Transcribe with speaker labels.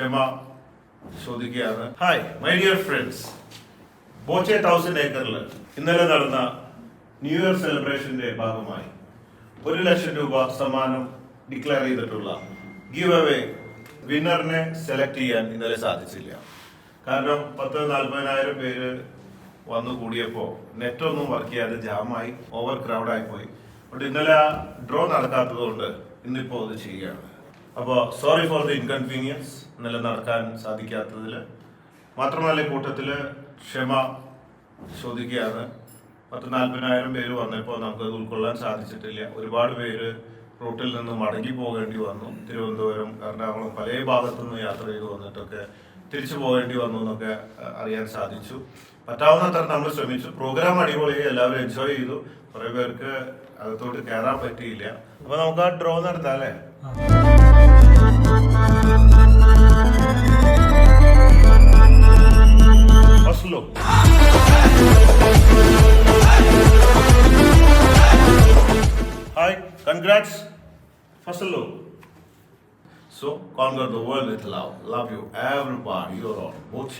Speaker 1: ക്ഷമ ചോദിക്കുകയാണ്. Hi my dear friends Boche thousand ഏക്കറിൽ ഇന്നലെ നടന്ന ന്യൂ ഇയർ സെലിബ്രേഷന്റെ ഭാഗമായി ഒരു ലക്ഷം രൂപ സമ്മാനം ഡിക്ലെയർ ചെയ്തിട്ടുള്ള ഗീവ് അവേ വിന്നറിനെ സെലക്ട് ചെയ്യാൻ ഇന്നലെ സാധിച്ചില്ല. കാരണം പത്ത് നാൽപ്പതിനായിരം പേര് വന്നു കൂടിയപ്പോൾ നെറ്റ് ഒന്നും വർക്ക് ചെയ്യാതെ ജാമായി ഓവർ ക്രൗഡായി പോയി. അതുകൊണ്ട് ഇന്നലെ ഡ്രോ നടക്കാത്തത് കൊണ്ട് ഇന്നിപ്പോൾ അത് ചെയ്യുകയാണ്. അപ്പോൾ സോറി ഫോർ ദി ഇൻകൺവീനിയൻസ് ഇന്നലെ നടക്കാൻ സാധിക്കാത്തതിൽ മാത്രമല്ല കൂട്ടത്തിൽ ക്ഷമ ചോദിക്കുകയാണ്. പത്ത് നാൽപ്പതിനായിരം പേര് വന്നപ്പോൾ നമുക്ക് ഉൾക്കൊള്ളാൻ സാധിച്ചിട്ടില്ല. ഒരുപാട് പേര് റൂട്ടിൽ നിന്ന് മടങ്ങി പോകേണ്ടി വന്നു. തിരുവനന്തപുരം എറണാകുളം പല ഭാഗത്തു നിന്ന് യാത്ര ചെയ്ത് വന്നിട്ടൊക്കെ തിരിച്ചു പോകേണ്ടി വന്നു എന്നൊക്കെ അറിയാൻ സാധിച്ചു. പറ്റാവുന്നത്ര നമ്മൾ ശ്രമിച്ചു. പ്രോഗ്രാം അടിപൊളിയായി. എല്ലാവരും എൻജോയ് ചെയ്തു. കുറെ പേർക്ക് അകത്തോട്ട് കയറാൻ പറ്റിയില്ല. അപ്പൊ നമുക്ക് ആ ഡ്രോ നടത്താം അല്ലേ লোক Hi, congrats, first look. So, conquer the world with love. Love you, everybody. You're all. Both